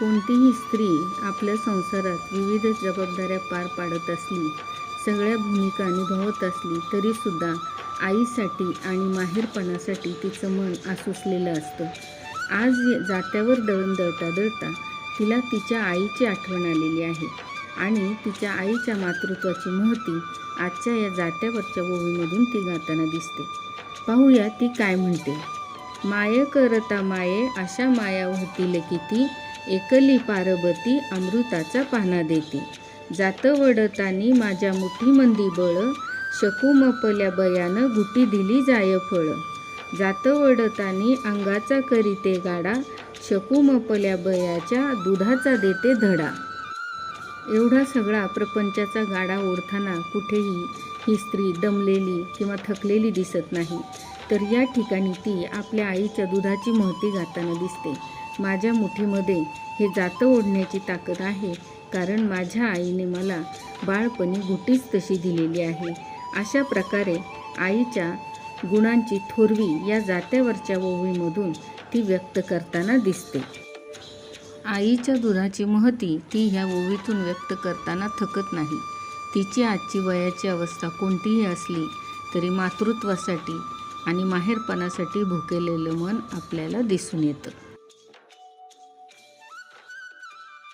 कोणतीही स्त्री आपल्या संसारात विविध जबाबदाऱ्या पार पाडत असली सगळ्या भूमिका निभावत असली तरीसुद्धा आईसाठी आणि माहेरपणासाठी तिचं मन आसुसलेलं असतं. आज जात्यावर दळण दळता दळता तिला तिच्या आईची आठवण आलेली आहे आणि तिच्या आईच्या मातृत्वाची महती आजच्या या जात्यावरच्या ओवीमधून ती गाताना दिसते. पाहूया ती काय म्हणते. माय करता माये अशा माया होतील किती एकली पार्वती अमृताचा पाना देती. जात वडतानी माझ्या मुठीमंदी बळ शकूमपल्या बयानं गुटी दिली जाय फळ. जात वडतानी अंगाचा करीते गाडा शकूमपल्या बयाच्या दुधाचा देते धडा. एवढा सगळा प्रपंचाचा गाडा ओढताना कुठेही ही स्त्री दमलेली किंवा थकलेली दिसत नाही. तर या ठिकाणी ती आपल्या आईच्या दुधाची महती गाताना दिसते. माझ्या मुठीमध्ये हे जातं ओढण्याची ताकद आहे कारण माझ्या आईने मला बाळपणी गुटीच तशी दिलेली आहे. अशा प्रकारे आईच्या गुणांची थोरवी या जात्यावरच्या ओवीमधून ती व्यक्त करताना दिसते. आईच्या दुधाची महती ती ह्या ओवीतून व्यक्त करताना थकत नाही. तिची आजची वयाची अवस्था कोणतीही असली तरी मातृत्वासाठी आणि माहेरपणासाठी भुकेलेलं मन आपल्याला दिसून येतं.